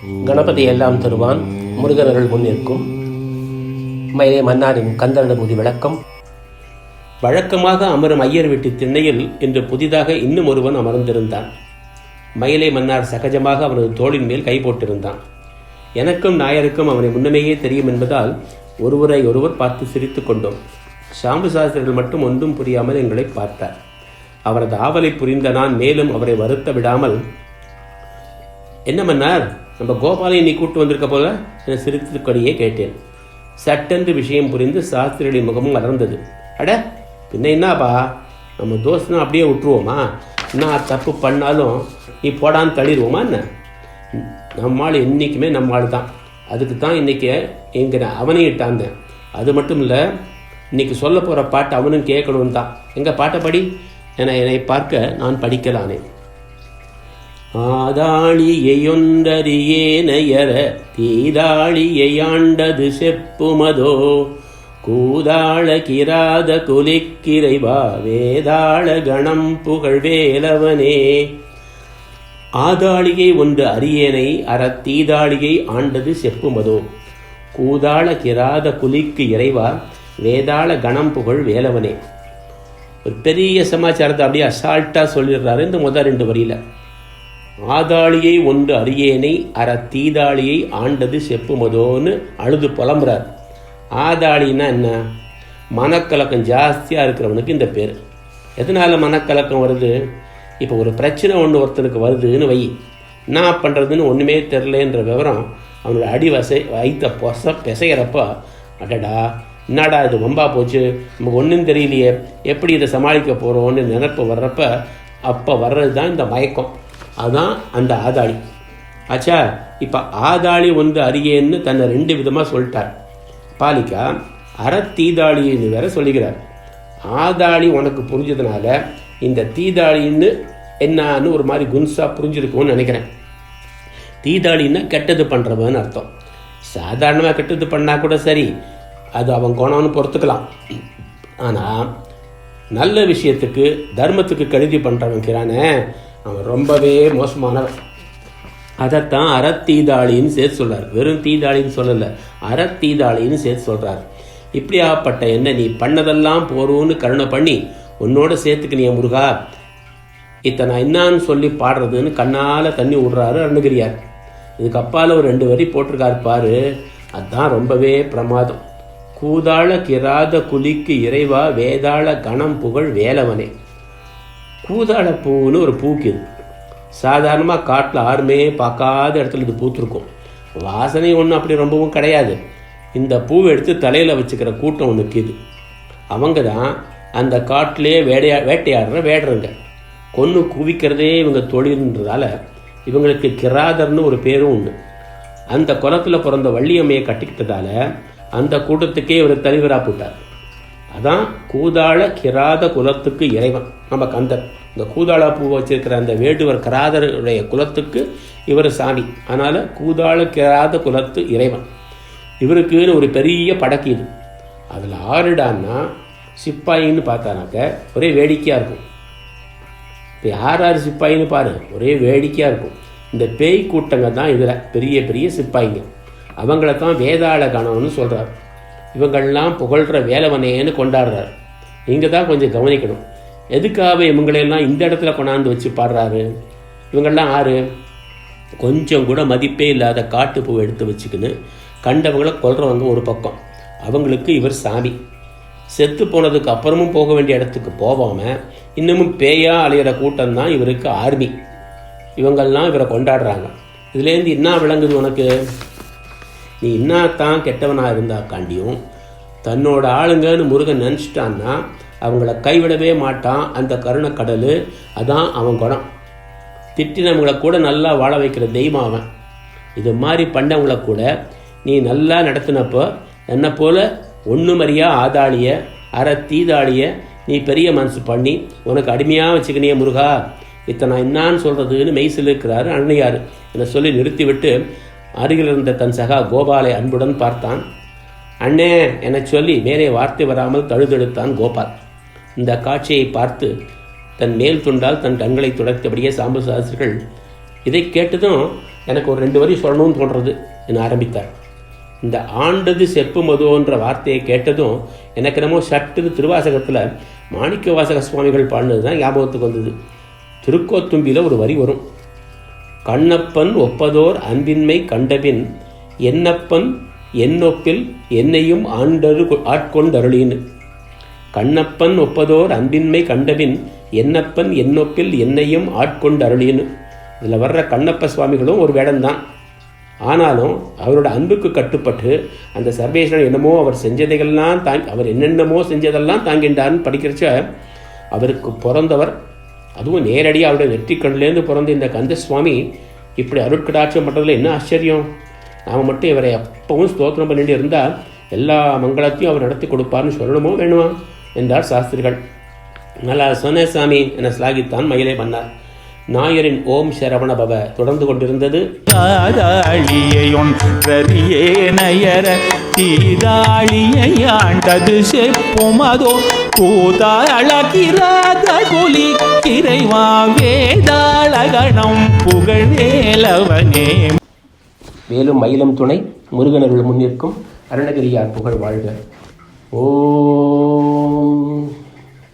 கணபதி எல்லாம் தருவான். முருகனர்கள் முன்னிற்கும் மயிலே மன்னாரின் கந்தரனுபூதி விளக்கம். வழக்கமாக அமரும் ஐயர் வீட்டு திண்ணையில் இன்று புதிதாக இன்னும் ஒருவன் அமர்ந்திருந்தான். மயிலை மன்னார் சகஜமாக அவனது தோளின் மேல் கை போட்டிருந்தான். எனக்கும் நாயருக்கும் அவனை முன்னமேயே தெரியும் என்பதால் ஒருவரை ஒருவர் பார்த்து சிரித்துக் கொண்டோம். சாம்பு சாஸ்திரிகள் மட்டும் ஒன்றும் புரியாமல் எங்களை பார்த்தார். அவரது ஆவலை புரிந்த நான் மேலும் அவரை வருத்த விடாமல் என்ன மன்னார்? நம்ம கோபாலை நீ கூட்டு வந்திருக்க போல? என சிரித்துக்கடியே கேட்டேன். சட்டென்று விஷயம் புரிந்து சாஸ்திரிகளின் முகமும் அலர்ந்தது அட பின்ன என்னப்பா? நம்ம தோஸ்துனா அப்படியே விட்டுருவோமா என்ன தப்பு பண்ணாலும் நீ போடான்னு தள்ளிடுவோமா என்ன? நம்மாள் என்றைக்குமே நம்மால் தான். அதுக்கு தான் இன்றைக்கி எங்கள் அவனையும் இட்டாந்தேன் அது மட்டும் இல்லை இன்னைக்கு சொல்ல போகிற பாட்டு அவனும் கேட்கணும் தான். எங்கள் பாட்டை படி? என என்னை பார்க்க நான் படிக்கலானேன். ஆதாளியொன்றறியேனையர தீதாளியையாண்டது செப்புமதோ? கூதாள கிராத குலிக்கிரைவா வேதாள கணம் புகழ் வேலவனே ஆதாளிகை ஒன்று அரியேனை அறத்தீதாளிகை ஆண்டது செப்புமதோ? கூதாள கிராத குலிக்கு இறைவா வேதாள கணம் புகழ் வேலவனே ஒரு பெரிய சமாச்சாரத்தை அப்படியே அசால்ட்டாக சொல்லிடுறாரு இந்த முதல் ரெண்டு வரியில. ஆதாளியை ஒன்று அரியேனை அற தீதாளியை ஆண்டது செப்புமதோன்னு அழுது புலம்புறார். ஆதாளின்னா என்ன? மனக்கலக்கம் ஜாஸ்தியாக இருக்கிறவனுக்கு இந்த பேர். எதனால மனக்கலக்கம் வருது? இப்போ ஒரு பிரச்சனை ஒன்று ஒருத்தனுக்கு வருதுன்னு வை. என்ன பண்ணுறதுன்னு ஒன்றுமே தெரிலன்ற விவரம் அவனோட அடி வசை வைத்த பொச பிசைகிறப்ப அடடா என்னடா இது வம்பா போச்சு? நமக்கு ஒன்றும் தெரியலையே. எப்படி இதை சமாளிக்க போகிறோன்னு நினப்பு வர்றப்ப அப்போ வர்றது தான் இந்த மயக்கம். அதுதான் அந்த ஆதாளி. ஆச்சா இப்போ ஆதாளி ஒன்று அறியேன்னு தன்னை ரெண்டு விதமாக சொல்லிட்டார். பாலிகா அறத்தீதாளின்னு வேற சொல்லுகிறார் ஆதாளி உனக்கு புரிஞ்சதுனால இந்த தீதாளின்னு என்னான்னு ஒரு மாதிரி குன்ஸாக புரிஞ்சிருக்கும்னு நினைக்கிறேன். தீதாளின்னா கெட்டது பண்ணுறவன் அர்த்தம். சாதாரணமாக கெட்டது பண்ணால் கூட சரி அது அவன் குணம்னு பொறுத்துக்கலாம். ஆனால் நல்ல விஷயத்துக்கு தர்மத்துக்கு கழுதி பண்ணுறவன் கிரானே அவன் ரொம்பவே மோசமானவன். அதைத்தான் அறத்தீதாளின்னு சேர்த்து சொல்கிறார் வெறும் தீதாளின்னு சொல்லலை அறத்தீதாளின்னு சேர்த்து சொல்கிறார் இப்படியாப்பட்ட என்ன நீ பண்ணதெல்லாம் போறோன்னு கருணை பண்ணி உன்னோட சேர்த்துக்கினிய முருகா. இத்தனை என்னான்னு சொல்லி பாடுறதுன்னு கண்ணால் தண்ணி விடுறாரு அருணகிரியார். இதுக்கு அப்பால் ஒரு ரெண்டு வரி போட்டிருக்காரு பாரு. அதுதான் ரொம்பவே பிரமாதம். கூதாள கிராத குலிக்கு இறைவா வேதாள கணம் புகழ் வேலவனே. கூதாள பூன்னு ஒரு பூக்குது சாதாரணமாக காட்டில் யாருமே பார்க்காத இடத்துல இது பூத்திருக்கும். வாசனை ஒன்றும் அப்படி ரொம்பவும் கிடையாது. இந்த பூவை எடுத்து தலையில் வச்சுக்கிற கூட்டம் ஒன்று நிற்கிது அவங்க தான் அந்த காட்டிலே வேடையா வேட்டையாடுற வேடுறங்க கொன்று குவிக்கிறதே இவங்க தொழில்ன்றதால இவங்களுக்கு கிராதர்னு ஒரு பேரும் உண்டு. அந்த குளத்தில் பிறந்த வள்ளியம்மையை கட்டிக்கிட்டதால அந்த கூட்டத்துக்கே இவர் தலைவராக போட்டார். அதான் கூதாள கிராத குலத்துக்கு இறைவன் நம்ம கந்தர் இந்த கூதாள பூ வச்சிருக்கிற அந்த வேடுவர் கிராதருடைய குலத்துக்கு இவர் சாமி. அதனால் கூதாள கிராத குலத்து இறைவன். இவருக்குன்னு ஒரு பெரிய படக்கு இது. அதில் ஆறுடான்னா சிப்பாயின்னு பார்த்தானாக்க ஒரே வேடிக்கையாக இருக்கும். இப்போ யார் யார் சிப்பாயின்னு பாரு ஒரே வேடிக்கையாக இருக்கும். இந்த பேய் கூட்டங்க தான் இதில் பெரிய பெரிய சிப்பாயிங்க. அவங்கள தான் வேதாள கணவன்னு சொல்கிறார் இவங்கள்லாம் புகழ்கிற வேலவனேன்னு கொண்டாடுறார். இங்கே தான் கொஞ்சம் கவனிக்கணும். எதுக்காக இவங்களையெல்லாம் இந்த இடத்துல கொண்டாந்து வச்சு பாடுறாரு? இவங்கள்லாம் ஆறு கொஞ்சம் கூட மதிப்பே இல்லாத காட்டுப்பூ எடுத்து வச்சுக்கின்னு கண்டவங்களை கொல்றவங்க ஒரு பக்கம். அவங்களுக்கு இவர் சாமி. செத்து போனதுக்கு அப்புறமும் போக வேண்டிய இடத்துக்கு போகாமல் இன்னமும் பேயா அலையிற கூட்டம் தான் இவருக்கு ஆர்மி. இவங்கள்லாம் இவரை கொண்டாடுறாங்க. இதுலேருந்து என்ன விளங்குது உனக்கு? நீ என்னத்தான் கெட்டவனாக இருந்தா காண்டியும் தன்னோட ஆளுங்கன்னு முருகன் நினச்சிட்டான்னா அவங்கள கைவிடவே மாட்டான். அந்த கருணக்கடல் அதான் அவன் குணம். திட்டினவங்களை கூட நல்லா வாழ வைக்கிற தெய்வம் அவன். இது மாதிரி பண்ணவங்கள கூட நீ நல்லா நடத்தினப்போ என்னை போல ஒன்றுமறியா ஆதாளிய அற தீதாளிய நீ பெரிய மனசு பண்ணி உனக்கு அடிமையாக வச்சுக்கினியே முருகா இத்தனை என்னான்னு சொல்கிறதுன்னு மெய்சில் இருக்கிறாரு அன்னையார். என்னை சொல்லி நிறுத்திவிட்டு அருகில் இருந்த தன் சகா கோபாலை அன்புடன் பார்த்தான். அண்ணே என சொல்லி மேலே வார்த்தை வராமல் தழுதெடுத்தான் கோபால். இந்த காட்சியை பார்த்து தன் மேல் துண்டால் தன் கண்களை துடைத்தபடியே சாம்பு சாஸ்திரிகள் இதை கேட்டதும் எனக்கு ஒரு ரெண்டு வரி சொல்லணும்னு தோன்றது என்று ஆரம்பித்தார். இந்த ஆண்டது செப்பு மதுன்ற வார்த்தையை கேட்டதும் எனக்கு என்னமோ சட்டு திருவாசகத்தில் மாணிக்க வாசக சுவாமிகள் பாடினது தான் ஞாபகத்துக்கு வந்தது. திருக்கோத்தும்பியில் ஒரு வரி வரும். கண்ணப்பன் ஒப்பதோர் அன்பின்மை கண்டபின் என்னப்பன் என்னொப்பில் என்னையும் ஆண்டரு ஆட்கொண்டருளின்னு கண்ணப்பன் ஒப்பதோர் அன்பின்மை கண்டபின் என்னப்பன் என்னொப்பில் என்னையும் ஆட்கொண்டருளின்னு இதில் வர்ற கண்ணப்ப சுவாமிகளும் ஒரு வேடம்தான் ஆனாலும் அவரோட அன்புக்கு கட்டுப்பட்டு அந்த சர்வேஸ்வரன் என்னமோ அவர் செஞ்சதைகள்லாம் தாங்கி அவர் என்னென்னமோ செஞ்சதெல்லாம் தாங்கின்றார்னு படிக்கிறச்ச அவருக்கு பிறந்தவர் அதுவும் நேரடியாக அவருடைய வெற்றி கண்ணிலேருந்து பிறந்த இந்த கந்த சுவாமி இப்படி அருட்கடாட்சம் பண்ணுறதுல என்ன ஆச்சரியம்? நாம் மட்டும் இவரை எப்பவும் ஸ்தோத்திரம் பண்ணிட்டு இருந்தால் எல்லா மங்களத்தையும் அவர் நடத்தி கொடுப்பார்னு சொல்லணுமோ வேணுமா? என்றார் சாஸ்திரிகள். நல்லா சொன்ன சாமி என ஸ்லாகித்தான் மயிலை பண்ணார் நாயரின் ஓம் சரவண பவ தொடர்ந்து கொண்டிருந்தது. தாதாளியொன்றறியே நயர தீதாளியை ஆண்டது செப்புமதோ கூதாளகிராத குலி இறைவா வேதாளகணம் புகழேலவனே மேலும் மயிலம் துணை முருகனருள் முன்னிற்கும் அருணகிரியார் புகழ் வாழ்க. ஓ